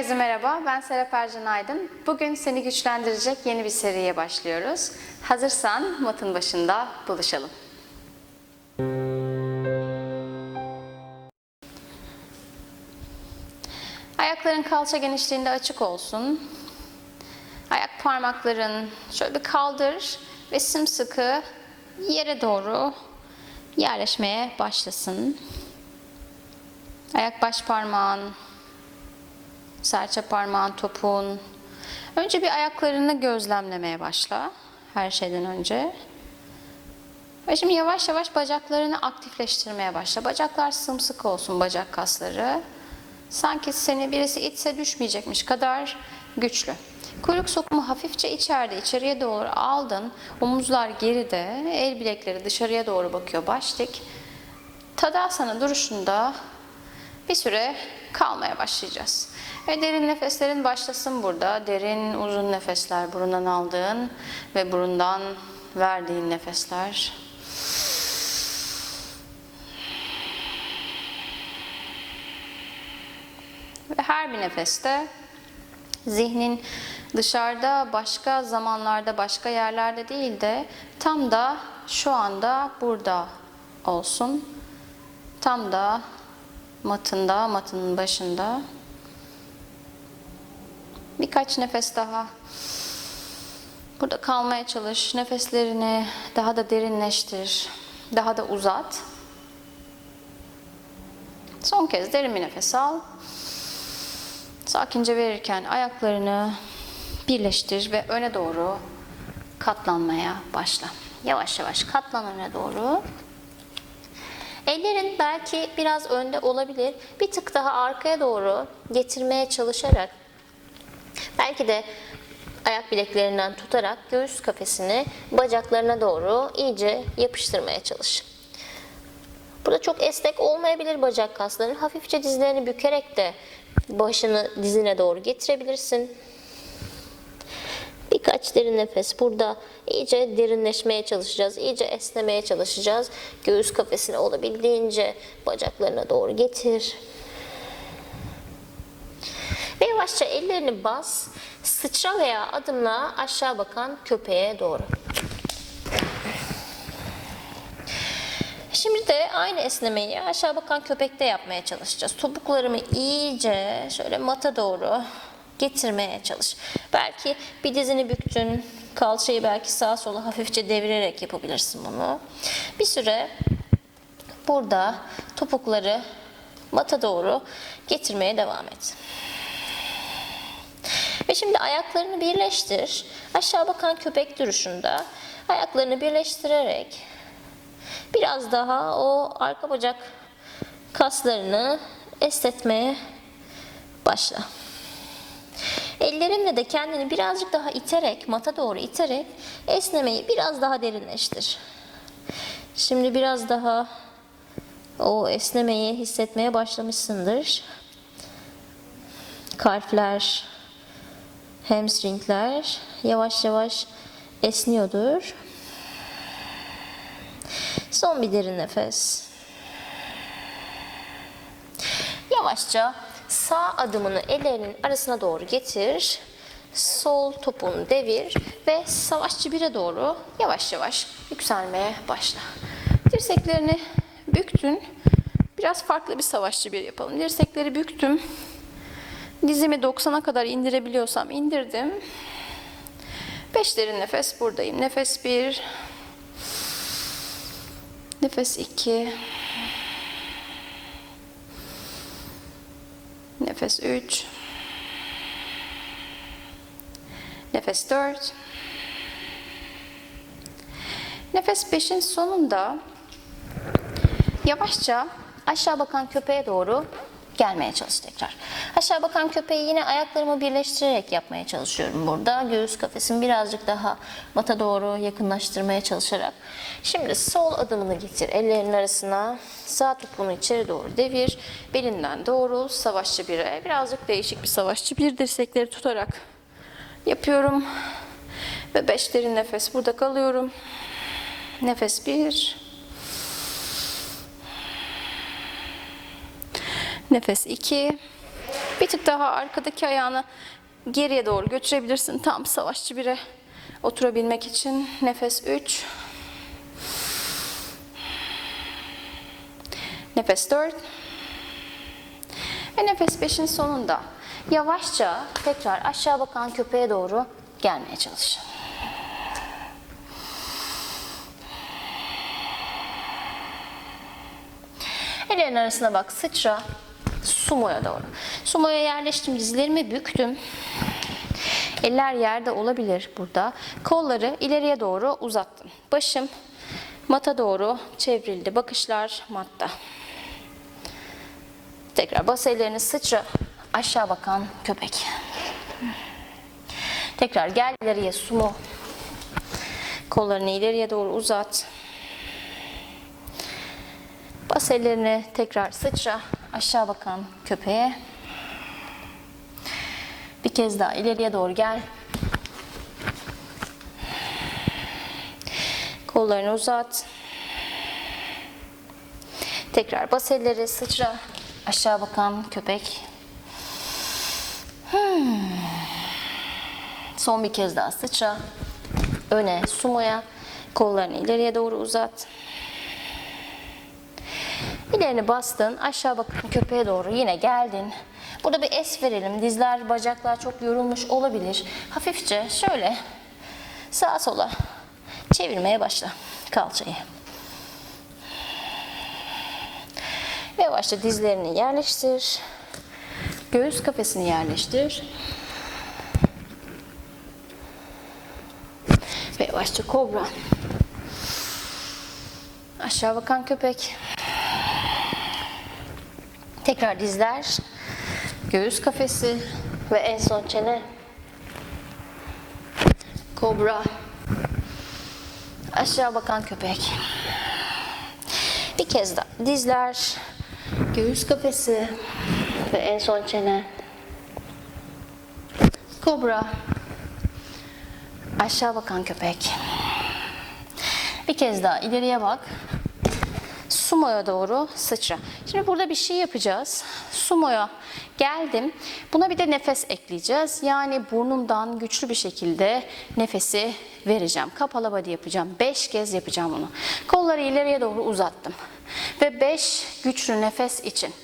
Herkese merhaba, ben Serap Ercan Aydın. Bugün seni güçlendirecek yeni bir seriye başlıyoruz. Hazırsan matın başında buluşalım. Ayakların kalça genişliğinde açık olsun. Ayak parmakların şöyle bir kaldır ve sımsıkı yere doğru yerleşmeye başlasın. Ayak baş parmağın, serçe parmağın, topuğun. Önce bir ayaklarını gözlemlemeye başla her şeyden önce. Ve şimdi yavaş yavaş bacaklarını aktifleştirmeye başla. Bacaklar sımsıkı olsun bacak kasları. Sanki seni birisi itse düşmeyecekmiş kadar güçlü. Kuyruk sokumu hafifçe içeride, içeriye doğru aldın. Omuzlar geride, el bilekleri dışarıya doğru bakıyor, baş dik. Tadasana duruşunda bir süre kalmaya başlayacağız. Ve derin nefeslerin başlasın burada. Derin uzun nefesler burundan aldığın ve burundan verdiğin nefesler. Ve her bir nefeste zihnin dışarıda, başka zamanlarda, başka yerlerde değil de tam da şu anda burada olsun. Tam da matında, matının başında. Birkaç nefes daha. Burada kalmaya çalış. Nefeslerini daha da derinleştir. Daha da uzat. Son kez derin bir nefes al. Sakince verirken ayaklarını birleştir ve öne doğru katlanmaya başla. Yavaş yavaş katlan öne doğru. Ellerin belki biraz önde olabilir. Bir tık daha arkaya doğru getirmeye çalışarak belki de ayak bileklerinden tutarak göğüs kafesini bacaklarına doğru iyice yapıştırmaya çalış. Burada çok esnek olmayabilir bacak kasların. Hafifçe dizlerini bükerek de başını dizine doğru getirebilirsin. Birkaç derin nefes burada iyice derinleşmeye çalışacağız. iyice esnemeye çalışacağız. Göğüs kafesini olabildiğince bacaklarına doğru getir. Ve yavaşça ellerini bas. Sıçra veya adımla aşağı bakan köpeğe doğru. Şimdi de aynı esnemeyi aşağı bakan köpekte yapmaya çalışacağız. Topuklarımı iyice şöyle mata doğru getirmeye çalış. Belki bir dizini büktün, kalçayı belki sağa sola hafifçe devirerek yapabilirsin bunu. Bir süre burada topukları mata doğru getirmeye devam et. Ve şimdi ayaklarını birleştir. Aşağı bakan köpek duruşunda ayaklarını birleştirerek biraz daha o arka bacak kaslarını esnetmeye başla. Ellerinle de kendini birazcık daha iterek, mata doğru iterek esnemeyi biraz daha derinleştir. Şimdi biraz daha o esnemeyi hissetmeye başlamışsındır. Kalpler, hamstringler yavaş yavaş esniyordur. Son bir derin nefes. Yavaşça sağ adımını ellerinin arasına doğru getir. Sol topuğunu devir ve savaşçı bire doğru yavaş yavaş yükselmeye başla. Dirseklerini büktün. Biraz farklı bir savaşçı bir yapalım. Dirsekleri büktüm. Dizimi 90'a kadar indirebiliyorsam indirdim. 5 derin nefes buradayım. Nefes 1. Nefes 2. Nefes 3. Nefes 4. Nefes 5'in sonunda yavaşça aşağı bakan köpeğe doğru gelmeye çalış tekrar. Aşağı bakan köpeği yine ayaklarımı birleştirerek yapmaya çalışıyorum burada. Göğüs kafesimi birazcık daha mata doğru yakınlaştırmaya çalışarak. Şimdi sol adımını getir ellerinin arasına. Sağ topuğunu içeri doğru devir. Belinden doğrul. Savaşçı bire. Birazcık değişik bir savaşçı bir dirsekleri tutarak yapıyorum. Ve beş derin nefes burada kalıyorum. Nefes bir. Nefes 2. Bir tık daha arkadaki ayağını geriye doğru götürebilirsin. Tam savaşçı bire oturabilmek için. Nefes 3. Nefes 4. Ve nefes 5'in sonunda yavaşça tekrar aşağı bakan köpeğe doğru gelmeye çalış. Ellerin arasına bak sıçra sumoya doğru. Sumoya yerleştim dizlerimi büktüm. Eller yerde olabilir burada. Kolları ileriye doğru uzattım. Başım mata doğru çevrildi. Bakışlar matta. Tekrar bas ellerini sıçra aşağı bakan köpek. Tekrar gel ileriye sumo. Kollarını ileriye doğru uzat. Bas ellerini tekrar sıçra aşağı bakan köpeğe. Bir kez daha ileriye doğru gel. Kollarını uzat. Tekrar bas elleri sıçra aşağı bakan köpek. Hmm. Son bir kez daha sıçra. Öne sumoya. Kollarını ileriye doğru uzat. İlerini bastın. Aşağı bakın köpeğe doğru yine geldin. Burada bir es verelim. Dizler, bacaklar çok yorulmuş olabilir. Hafifçe şöyle sağa sola çevirmeye başla kalçayı. Ve yavaşça dizlerini yerleştir. Göğüs kafesini yerleştir. Ve yavaşça kobra. Aşağı bakan köpek. Tekrar dizler, göğüs kafesi ve en son çene. Kobra. Aşağı bakan köpek. Bir kez daha dizler, göğüs kafesi ve en son çene. Kobra. Aşağı bakan köpek. Bir kez daha ileriye bak. Sumo'ya doğru sıçra. Şimdi burada bir şey yapacağız. Sumo'ya geldim. Buna bir de nefes ekleyeceğiz. Yani burnumdan güçlü bir şekilde nefesi vereceğim. Kapalı body yapacağım. 5 kez yapacağım bunu. Kolları ileriye doğru uzattım. Ve 5 güçlü nefes için.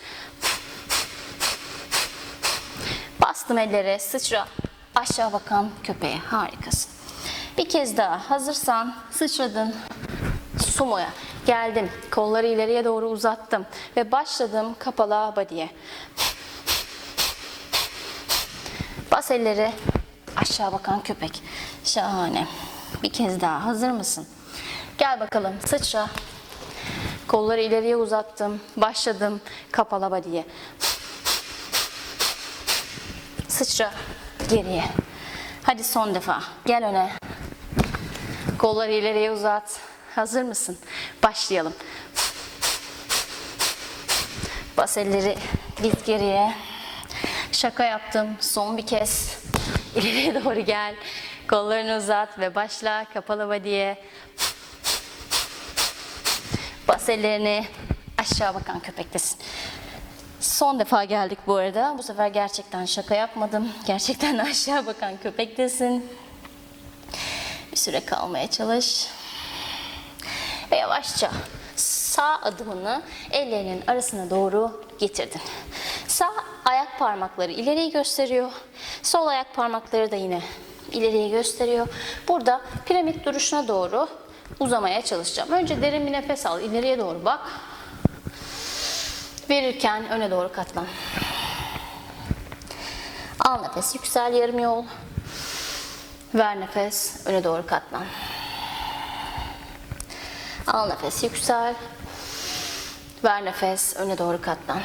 Bastım ellere sıçra. Aşağı bakan köpeğe. Harikasın. Bir kez daha hazırsan sıçradın sumoya. Geldim. Kolları ileriye doğru uzattım. Ve başladım kapalı body'ye. Bas elleri. Aşağı bakan köpek. Şahane. Bir kez daha. Hazır mısın? Gel bakalım. Sıçra. Kolları ileriye uzattım. Başladım kapalı body'ye. Sıçra. Geriye. Hadi son defa. Gel öne. Kolları ileriye uzat. Hazır mısın? Başlayalım. Bas elleri diz geriye. Şaka yaptım. Son bir kez. İleriye doğru gel. Kollarını uzat ve başla kapalı body'ye. Bas ellerini aşağı bakan köpektesin. Son defa geldik bu arada. Bu sefer gerçekten şaka yapmadım. Gerçekten aşağı bakan köpektesin. Bir süre kalmaya çalış. Ve yavaşça sağ adımını ellerinin arasına doğru getirdin. Sağ ayak parmakları ileriye gösteriyor. Sol ayak parmakları da yine ileriye gösteriyor. Burada piramit duruşuna doğru uzamaya çalışacağım. Önce derin bir nefes al. ileriye doğru bak. Verirken öne doğru katlan. Al nefes, yüksel yarım yol. Ver nefes, öne doğru katlan. Al nefes, yüksel. Ver nefes, öne doğru katlan.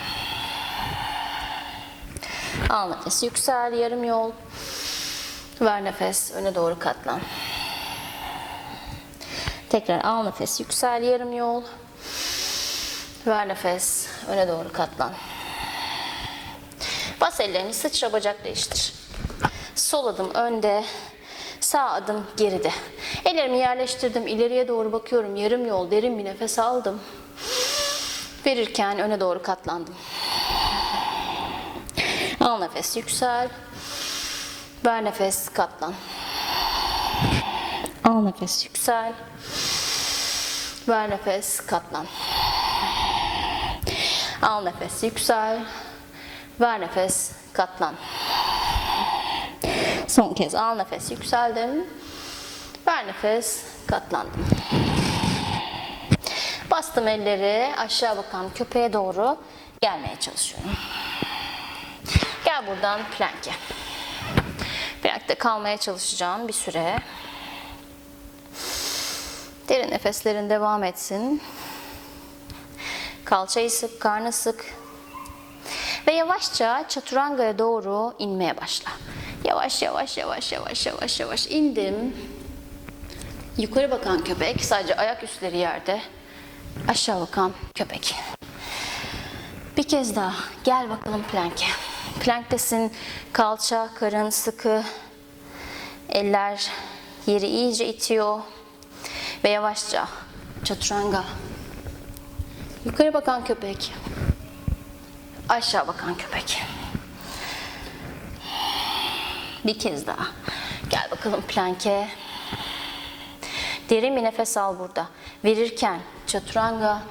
Al nefes, yüksel, yarım yol. Ver nefes, öne doğru katlan. Tekrar al nefes, yüksel, yarım yol. Ver nefes, öne doğru katlan. Bas ellerini sıçra bacak değiştir. Sol adım önde, sağ adım geride. Ellerimi yerleştirdim, ileriye doğru bakıyorum. Yarım yol, derin bir nefes aldım. Verirken öne doğru katlandım. Al nefes yüksel. Ver nefes katlan. Al nefes yüksel. Ver nefes katlan. Al nefes yüksel. Ver nefes katlan. Son kez al nefes yükseldim. Ver nefes katlandım. Bastım elleri aşağı bakan köpeğe doğru gelmeye çalışıyorum. Gel buradan plank'e. Plank'te kalmaya çalışacağım bir süre. Derin nefeslerin devam etsin. Kalçayı sık, karnı sık. Ve yavaşça çaturangaya doğru inmeye başla. Yavaş yavaş yavaş yavaş yavaş yavaş indim. Yukarı bakan köpek, sadece ayak üstleri yerde. Aşağı bakan köpek. Bir kez daha gel bakalım plank'e. Plank'tesin, kalça, karın sıkı, eller yeri iyice itiyor ve yavaşça çaturanga. Yukarı bakan köpek, aşağı bakan köpek. Bir kez daha. Gel bakalım plank'e. Derin bir nefes al burada. Verirken çaturanga.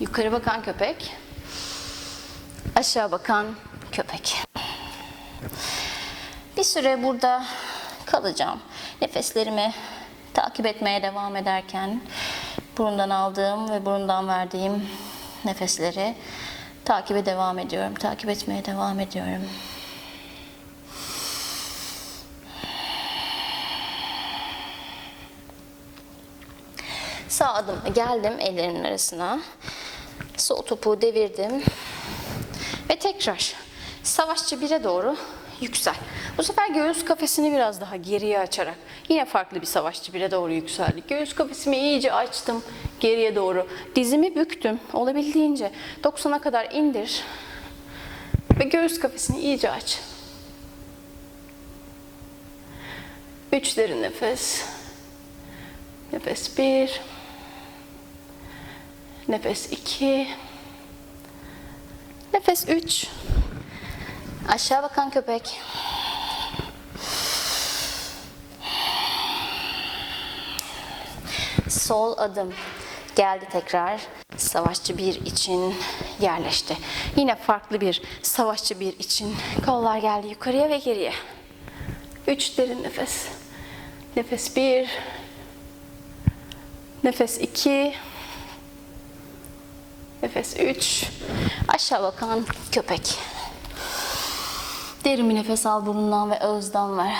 Yukarı bakan köpek. Aşağı bakan köpek. Bir süre burada kalacağım. Nefeslerimi takip etmeye devam ederken burundan aldığım ve burundan verdiğim nefesleri takibe devam ediyorum. Takip etmeye devam ediyorum. Sağ adıma geldim ellerimin arasına. Sol topuğu devirdim. Ve tekrar savaşçı bire doğru yüksel. Bu sefer göğüs kafesini biraz daha geriye açarak yine farklı bir savaşçı bire doğru yükseldik. Göğüs kafesimi iyice açtım geriye doğru. Dizimi büktüm. Olabildiğince 90'a kadar indir. Ve göğüs kafesini iyice aç. Üç derin nefes. Nefes bir. Nefes iki. Nefes üç. Aşağı bakan köpek. Sol adım geldi tekrar. Savaşçı bir için yerleşti. Yine farklı bir savaşçı bir için. Kollar geldi yukarıya ve geriye. Üç derin nefes. Nefes bir. Nefes iki. Nefes üç. Aşağı bakan köpek. Derin bir nefes al burundan ve ağızdan ver.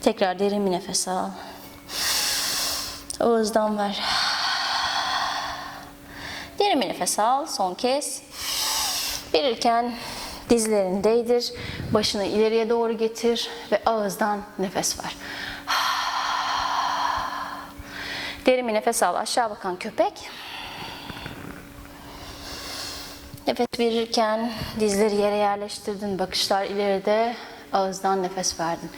Tekrar derin bir nefes al. Ağızdan ver. Derin bir nefes al son kez. Verirken dizlerini değdir. Başını ileriye doğru getir ve ağızdan nefes ver. Derin bir nefes al. Aşağı bakan köpek. Nefes verirken dizleri yere yerleştirdin. Bakışlar ileride. Ağızdan nefes verdin.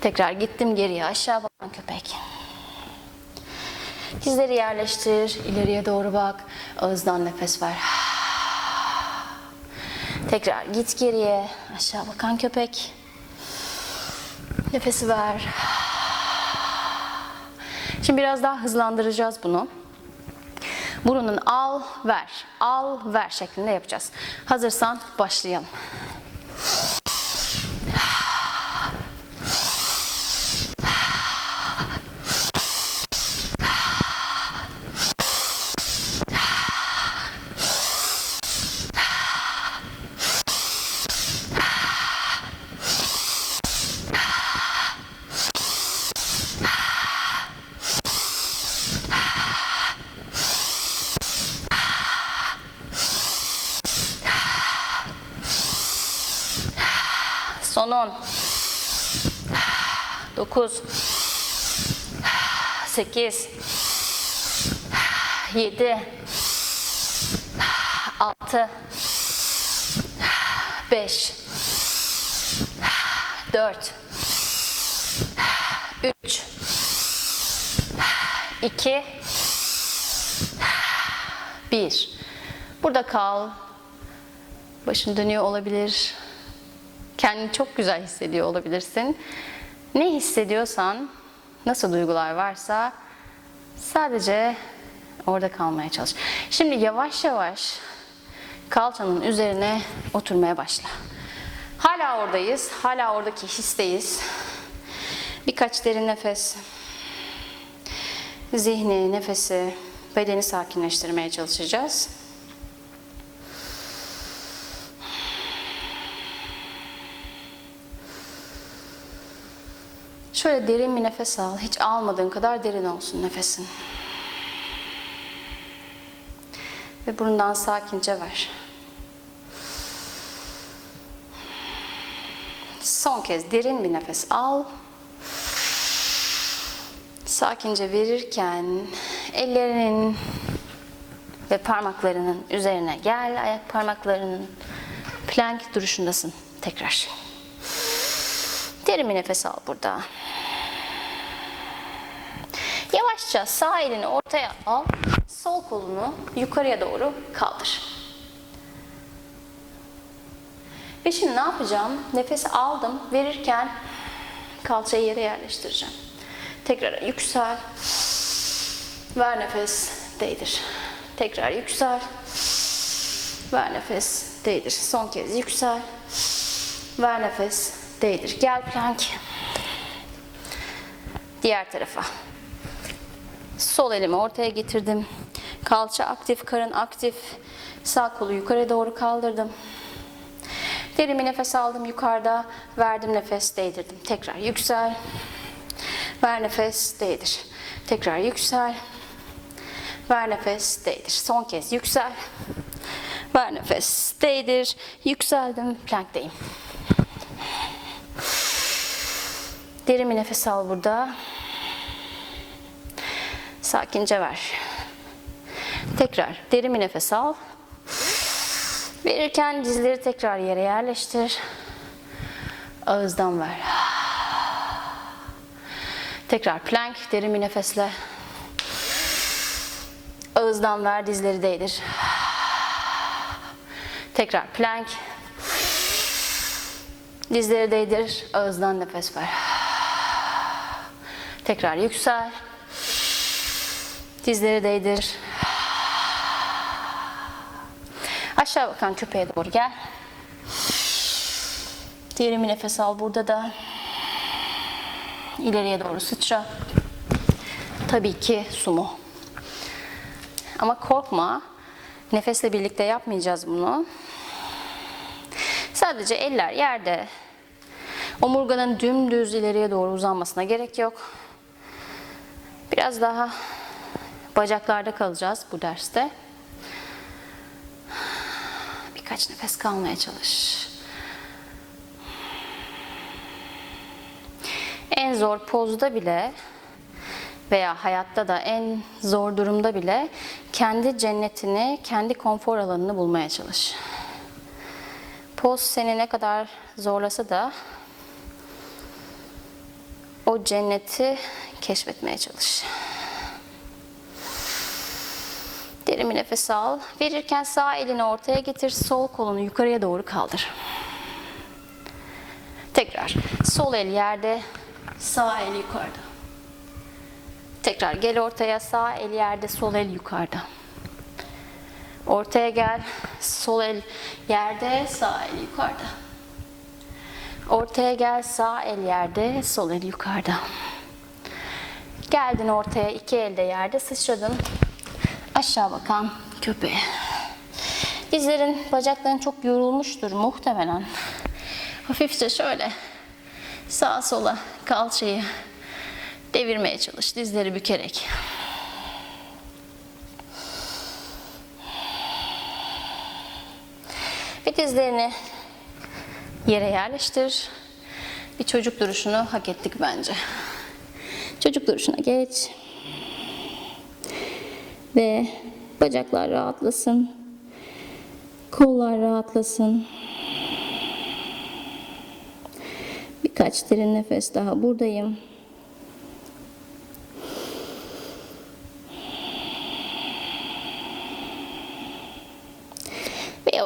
Tekrar gittim geriye aşağı bakan köpek. Dizleri yerleştir. ileriye doğru bak. Ağızdan nefes ver. Tekrar git geriye. Aşağı bakan köpek. Nefesi ver. Şimdi biraz daha hızlandıracağız bunu. Burunun al, ver, al, ver şeklinde yapacağız. Hazırsan başlayalım. Son 10. 9. 8. 7. 6. 5. 4. 3. 2. Bir. Burada kal. Başın dönüyor olabilir. Kendini çok güzel hissediyor olabilirsin. Ne hissediyorsan, nasıl duygular varsa sadece orada kalmaya çalış. Şimdi yavaş yavaş kalçanın üzerine oturmaya başla. Hala oradayız. Hala oradaki histeyiz. Birkaç derin nefes. Zihni, nefesi, bedeni sakinleştirmeye çalışacağız. Şöyle derin bir nefes al. Hiç almadığın kadar derin olsun nefesin. Ve burundan sakince ver. Son kez derin bir nefes al. Sakince verirken ellerinin ve parmaklarının üzerine gel. Ayak parmaklarının plank duruşundasın tekrar. Derin bir nefes al burada. Yavaşça sağ elini ortaya al. Sol kolunu yukarıya doğru kaldır. Ve şimdi ne yapacağım? Nefesi aldım. Verirken kalçayı yere yerleştireceğim. Tekrar yüksel. Ver nefes. Değdir. Tekrar yüksel. Ver nefes. Değdir. Son kez yüksel. Ver nefes. Değdir. Gel plank. Diğer tarafa. Sol elimi ortaya getirdim. Kalça aktif, karın aktif. Sağ kolu yukarı doğru kaldırdım. Derin bir nefes aldım yukarıda. Verdim nefes değdirdim. Tekrar yüksel. Ver nefes değdir. Tekrar yüksel. Ver nefes değdir. Son kez yüksel. Ver nefes değdir. Yükseldim. Plankteyim. Derin bir nefes al burada. Sakince ver. Tekrar derin bir nefes al. Verirken dizleri tekrar yere yerleştir. Ağızdan ver. Tekrar plank, derin bir nefesle. Ağızdan ver, dizleri değdir. Tekrar plank. Dizleri değdir, ağızdan nefes ver. Tekrar yüksel. Dizleri değdir. Aşağı bakan köpeğe doğru gel. Derin bir nefes al burada da. İleriye doğru sıçra. Tabii ki sumo. Ama korkma. Nefesle birlikte yapmayacağız bunu. Sadece eller yerde. Omurganın dümdüz ileriye doğru uzanmasına gerek yok. Biraz daha bacaklarda kalacağız bu derste. Birkaç nefes kalmaya çalış. En zor pozda bile veya hayatta da en zor durumda bile kendi cennetini, kendi konfor alanını bulmaya çalış. Poz seni ne kadar zorlasa da o cenneti keşfetmeye çalış. Derin bir nefes al. Verirken sağ elini ortaya getir, sol kolunu yukarıya doğru kaldır. Tekrar. Sol el yerde, sağ el yukarıda. Tekrar gel ortaya, sağ el yerde, sol el yukarıda. Ortaya gel, sol el yerde, sağ el yukarıda. Ortaya gel, sağ el yerde, sol el yukarıda. Geldin ortaya, iki elde yerde, sıçradın. Aşağı bakan köpeğe. Dizlerin, bacakların çok yorulmuştur muhtemelen. Hafifçe şöyle sağa sola kalçayı devirmeye çalış. Dizleri bükerek. Ve dizlerini yere yerleştir. Bir çocuk duruşunu hak ettik bence. Çocuk duruşuna geç. Ve bacaklar rahatlasın. Kollar rahatlasın. Birkaç derin nefes daha buradayım.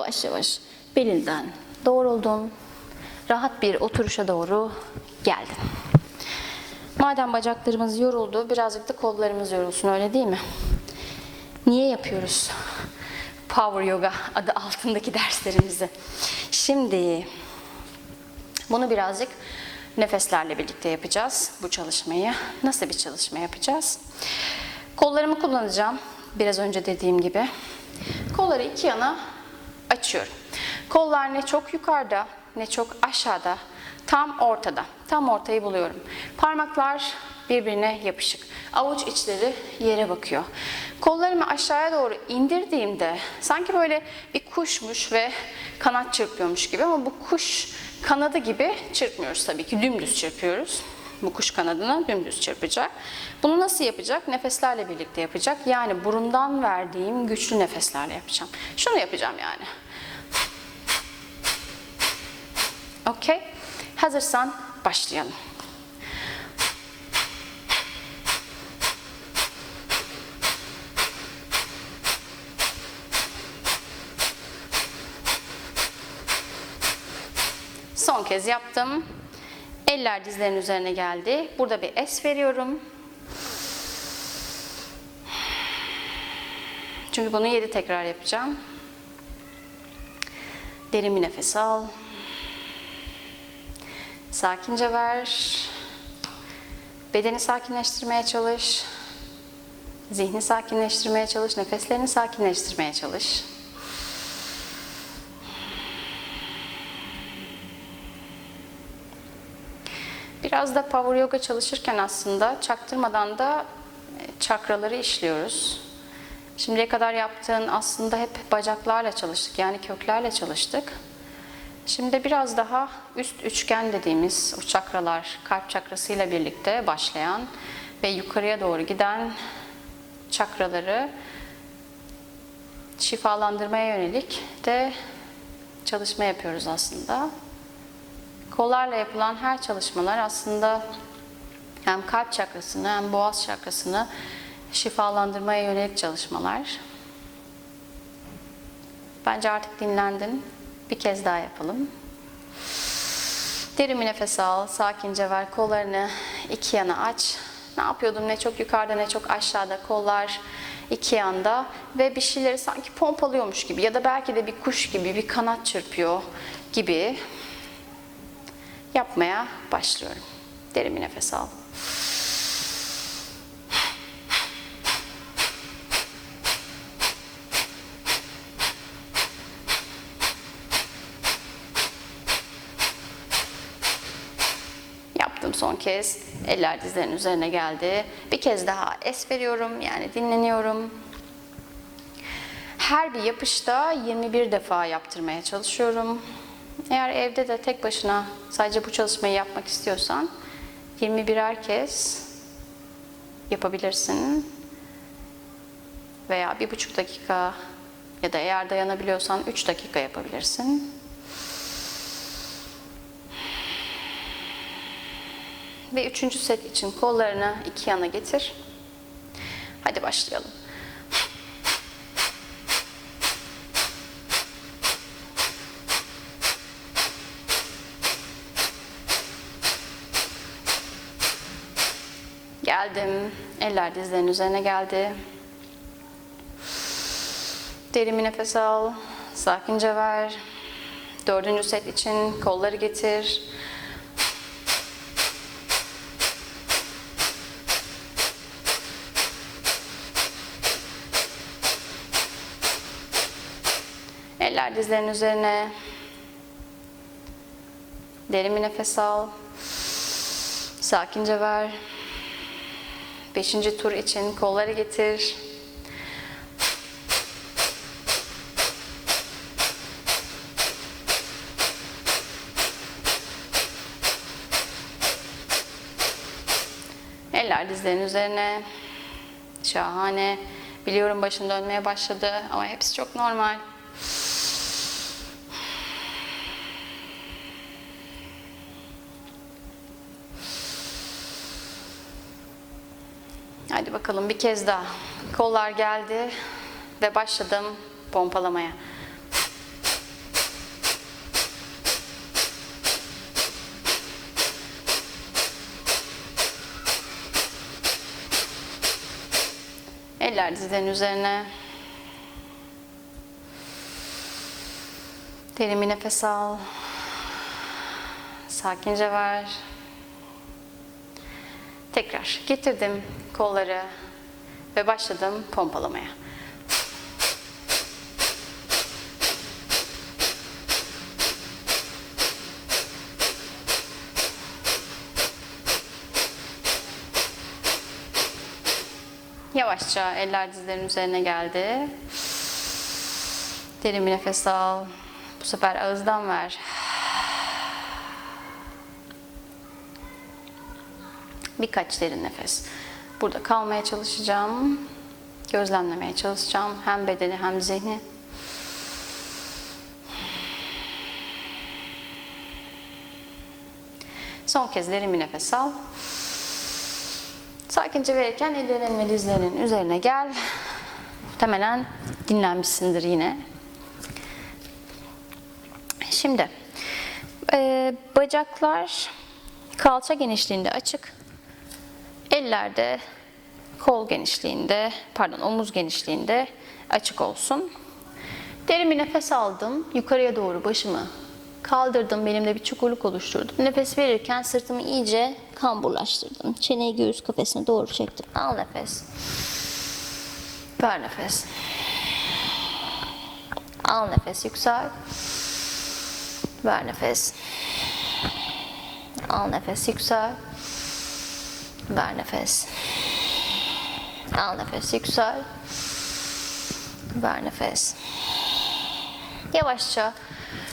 yavaş yavaş belinden doğruldum. Rahat bir oturuşa doğru geldim. Madem bacaklarımız yoruldu, birazcık da kollarımız yorulsun öyle değil mi? Niye yapıyoruz? Power Yoga adı altındaki derslerimizi. Şimdi bunu birazcık nefeslerle birlikte yapacağız bu çalışmayı. Nasıl bir çalışma yapacağız? Kollarımı kullanacağım. Biraz önce dediğim gibi. Kolları iki yana açıyorum. Kollar ne çok yukarıda ne çok aşağıda. Tam ortada. Tam ortayı buluyorum. Parmaklar birbirine yapışık. Avuç içleri yere bakıyor. Kollarımı aşağıya doğru indirdiğimde sanki böyle bir kuşmuş ve kanat çırpıyormuş gibi ama bu kuş kanadı gibi çırpmıyoruz tabii ki. Dümdüz çırpıyoruz. Bu kuş kanadını dümdüz çırpacak. Bunu nasıl yapacak? Nefeslerle birlikte yapacak. Yani burundan verdiğim güçlü nefeslerle yapacağım. Şunu yapacağım yani. Okey. Hazırsan başlayalım. Son kez yaptım. Eller dizlerin üzerine geldi. Burada bir es veriyorum. Çünkü bunu 7 tekrar yapacağım. Derin bir nefes al. Sakince ver. Bedeni sakinleştirmeye çalış. Zihni sakinleştirmeye çalış. Nefeslerini sakinleştirmeye çalış. Biraz da power yoga çalışırken aslında çaktırmadan da e, çakraları işliyoruz. Şimdiye kadar yaptığın aslında hep bacaklarla çalıştık yani köklerle çalıştık. Şimdi biraz daha üst üçgen dediğimiz o çakralar kalp çakrasıyla birlikte başlayan ve yukarıya doğru giden çakraları şifalandırmaya yönelik de çalışma yapıyoruz aslında. Kollarla yapılan her çalışmalar aslında hem kalp çakrasını hem boğaz çakrasını şifalandırmaya yönelik çalışmalar. Bence artık dinlendin. Bir kez daha yapalım. Derin bir nefes al, sakince ver. Kollarını iki yana aç. Ne yapıyordum? Ne çok yukarıda ne çok aşağıda. Kollar iki yanda ve bir şeyleri sanki pompalıyormuş gibi ya da belki de bir kuş gibi bir kanat çırpıyor gibi yapmaya başlıyorum. Derin bir nefes al. Yaptım son kez. Eller dizlerin üzerine geldi. Bir kez daha es veriyorum. Yani dinleniyorum. Her bir yapışta 21 defa yaptırmaya çalışıyorum. Eğer evde de tek başına sadece bu çalışmayı yapmak istiyorsan 21'er kez yapabilirsin. Veya bir buçuk dakika ya da eğer dayanabiliyorsan 3 dakika yapabilirsin. Ve üçüncü set için kollarını iki yana getir. Hadi başlayalım. Geldim. Eller dizlerin üzerine geldi. Derin bir nefes al. Sakince ver. Dördüncü set için kolları getir. Eller dizlerin üzerine. Derin bir nefes al. Sakince ver. Beşinci tur için kolları getir. Eller dizlerin üzerine. Şahane. Biliyorum başın dönmeye başladı ama hepsi çok normal. Hadi bakalım bir kez daha. Kollar geldi ve başladım pompalamaya. Eller dizlerin üzerine. Derin bir nefes al. Sakince ver. Tekrar getirdim kolları ve başladım pompalamaya. Yavaşça eller dizlerin üzerine geldi. Derin bir nefes al. Bu sefer ağızdan ver. Birkaç derin nefes. Burada kalmaya çalışacağım. Gözlemlemeye çalışacağım. Hem bedeni hem zihni. Son kez derin bir nefes al. Sakince verirken ellerin ve dizlerinin üzerine gel. Muhtemelen dinlenmişsindir yine. Şimdi e, bacaklar kalça genişliğinde açık. Ellerde kol genişliğinde, pardon omuz genişliğinde açık olsun. Derin bir nefes aldım. Yukarıya doğru başımı kaldırdım. Benimle bir çukurluk oluşturdum. Nefes verirken sırtımı iyice kamburlaştırdım. Çeneyi göğüs kafesine doğru çektim. Al nefes. Ver nefes. Al nefes yüksel. Ver nefes. Al nefes yüksel. Ver nefes. Al nefes yüksel. Ver nefes. Yavaşça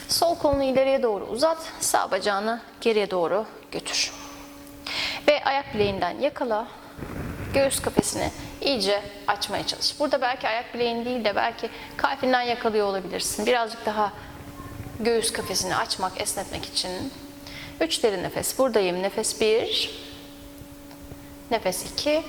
sol kolunu ileriye doğru uzat. Sağ bacağını geriye doğru götür. Ve ayak bileğinden yakala. Göğüs kafesini iyice açmaya çalış. Burada belki ayak bileğin değil de belki kalfinden yakalıyor olabilirsin. Birazcık daha göğüs kafesini açmak, esnetmek için. Üç derin nefes. Buradayım. Nefes bir. Nefes iki.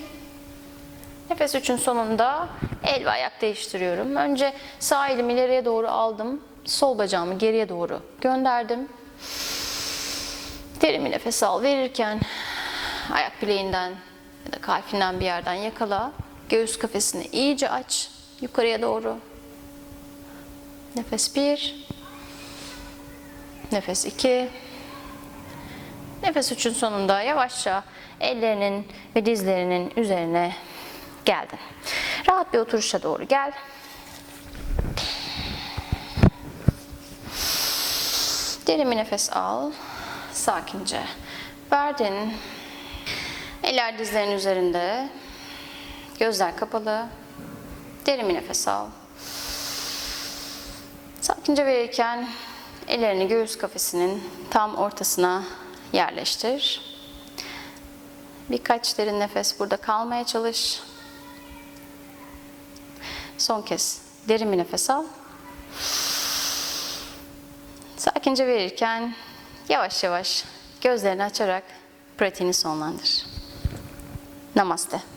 Nefes üçün sonunda el ve ayak değiştiriyorum. Önce sağ elimi ileriye doğru aldım. Sol bacağımı geriye doğru gönderdim. Derin bir nefes al. Verirken ayak bileğinden ya da kalfinden bir yerden yakala. Göğüs kafesini iyice aç. Yukarıya doğru. Nefes bir. Nefes iki. Nefes üçün sonunda yavaşça ellerinin ve dizlerinin üzerine geldin. Rahat bir oturuşa doğru gel. Derin bir nefes al. Sakince verdin. Eller dizlerin üzerinde. Gözler kapalı. Derin bir nefes al. Sakince verirken ellerini göğüs kafesinin tam ortasına yerleştir. Birkaç derin nefes burada kalmaya çalış. Son kez derin bir nefes al. Sakince verirken yavaş yavaş gözlerini açarak pratiğini sonlandır. Namaste.